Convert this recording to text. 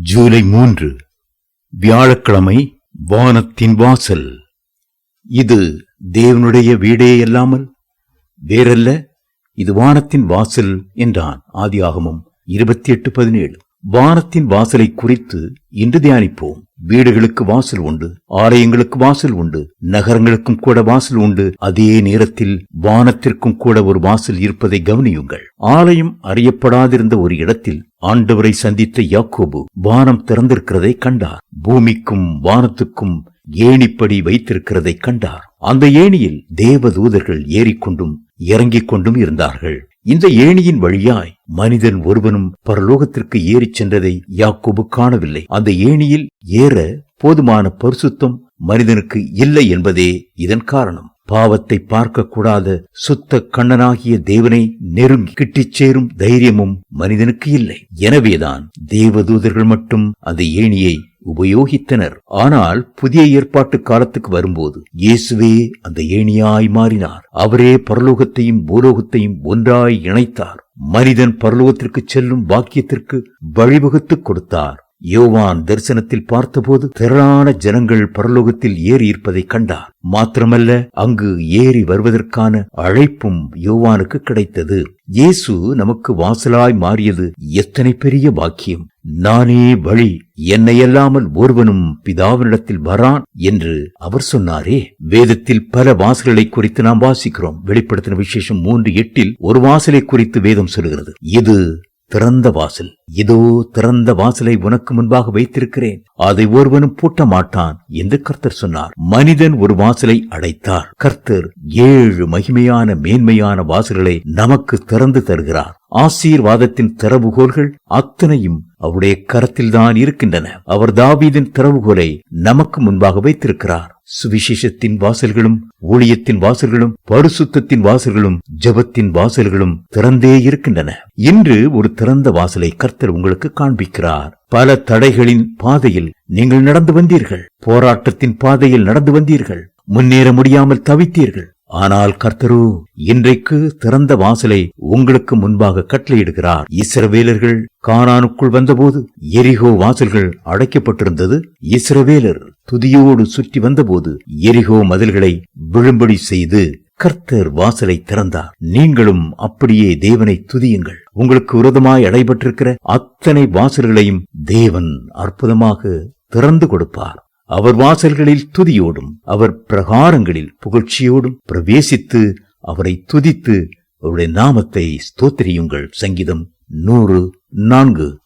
ஜூலை மூன்று வியாழக்கிழமை வானத்தின் வாசல். இது தேவனுடைய வீடே அல்லாமல் வேறல்ல இது வானத்தின் வாசல் என்றான். ஆதியாகமும் இருபத்தி எட்டு பதினேழு. வானத்தின் வாசலை குறித்து இன்று தியானிப்போம். வீடுகளுக்கு வாசல் உண்டு ஆலயங்களுக்கு வாசல் உண்டு நகரங்களுக்கும் கூட வாசல் உண்டு. அதே நேரத்தில் வானத்திற்கும் கூட ஒரு வாசல் இருப்பதை கவனியுங்கள். ஆலயம் அறியப்படாதிருந்த ஒரு இடத்தில் ஆண்டவரை சந்தித்த யாக்கோபு வானம் திறந்திருக்கிறதை கண்டார். பூமிக்கும் வானத்துக்கும் ஏணிப்படி வைத்திருக்கிறதை கண்டார். அந்த ஏணியில் தேவதூதர்கள் ஏறிக்கொண்டும் இறங்கிக் கொண்டும் இருந்தார்கள். இந்த ஏணியின் வழியாய் மனிதன் ஒருவனும் பரலோகத்திற்கு ஏறிச் சென்றதை யாக்கோபு காணவில்லை. அந்த ஏணியில் ஏற போதுமான பரிசுத்தம் மனிதனுக்கு இல்லை என்பதே இதன் காரணம். பாவத்தை பார்க்கக்கூடாத சுத்த கண்ணனாகிய தேவனை நெருங்கி கிட்டிச் சேரும் தைரியமும் மனிதனுக்கு இல்லை. எனவேதான் தேவதூதர்கள் மட்டும் அந்த ஏணியை உபயோகித்தனர். ஆனால் புதிய ஏற்பாட்டு காலத்துக்கு வரும்போது இயேசுவே அந்த ஏணியாய் மாறினார். அவரே பரலோகத்தையும் பூலோகத்தையும் ஒன்றாய் இணைத்தார். மனிதன் பரலோகத்திற்கு செல்லும் பாக்கியத்திற்கு வழிவகுத்துக் கொடுத்தார். யோவான் தரிசனத்தில் பார்த்தபோது திரளான ஜனங்கள் பரலோகத்தில் ஏறி இருப்பதை கண்டார். மாத்திரமல்ல அங்கு ஏறி வருவதற்கான அழைப்பும் யோவானுக்கு கிடைத்தது. இயேசு நமக்கு வாசலாய் மாறியது எத்தனை பெரிய பாக்கியம். நானே வழி என்னை அல்லாமல் ஒருவனும் பிதாவினிடத்தில் வரான் என்று அவர் சொன்னாரே. வேதத்தில் பல வாசல்களை குறித்து நாம் வாசிக்கிறோம். வெளிப்படுத்தின விசேஷம் மூன்று எட்டில் ஒரு வாசலை குறித்து வேதம் சொல்கிறது. இது திறந்த வாசல். இதோ திறந்த வாசலை உனக்கு முன்பாக வைத்திருக்கிறேன். அதை ஒருவனும் பூட்ட மாட்டான் என்று கர்த்தர் சொன்னார். மனிதன் ஒரு வாசலை அடைத்தார். கர்த்தர் ஏழு மகிமையான மேன்மையான வாசல்களை நமக்கு திறந்து தருகிறார். ஆசீர்வாதத்தின் திறவுகோள்கள் அத்தனையும் அவருடைய கரத்தில்தான் இருக்கின்றன. அவர் தாவீதின் திறவுகோலை நமக்கு முன்பாக வைத்திருக்கிறார். சுவிசேஷத்தின் வாசல்களும் ஊழியத்தின் வாசல்களும் பருசுத்தத்தின் வாசல்களும் ஜபத்தின் வாசல்களும் திறந்தே இருக்கின்றன. இன்று ஒரு திறந்த வாசலை கர்த்தர் உங்களுக்கு காண்பிக்கிறார். பல தடைகளின் பாதையில் நீங்கள் நடந்து வந்தீர்கள். போராட்டத்தின் பாதையில் நடந்து வந்தீர்கள். முன்னேற முடியாமல் தவித்தீர்கள். ஆனால் கர்த்தரு இன்றைக்கு திறந்த வாசலை உங்களுக்கு முன்பாக கட்டளையிடுகிறார். இஸ்ரவேலர்கள் காரானுக்குள் வந்தபோது எரிகோ வாசல்கள் அடைக்கப்பட்டிருந்தது. இஸ்ரவேலர் துதியோடு சுற்றி வந்தபோது எரிகோ மதில்களை விழும்படி செய்து கர்த்தர் வாசலை திறந்தார். நீங்களும் அப்படியே தேவனை துதியுங்கள். உங்களுக்கு விரதமாய் அடைபட்டிருக்கிற அத்தனை வாசல்களையும் தேவன் அற்புதமாக திறந்து கொடுப்பார். அவர் வாசல்களில் துதியோடும் அவர் பிரகாரங்களில் புகழ்ச்சியோடும் பிரவேசித்து அவரை துதித்து அவருடைய நாமத்தை ஸ்தோத்திரியுங்கள். சங்கீதம் நூறு நான்கு.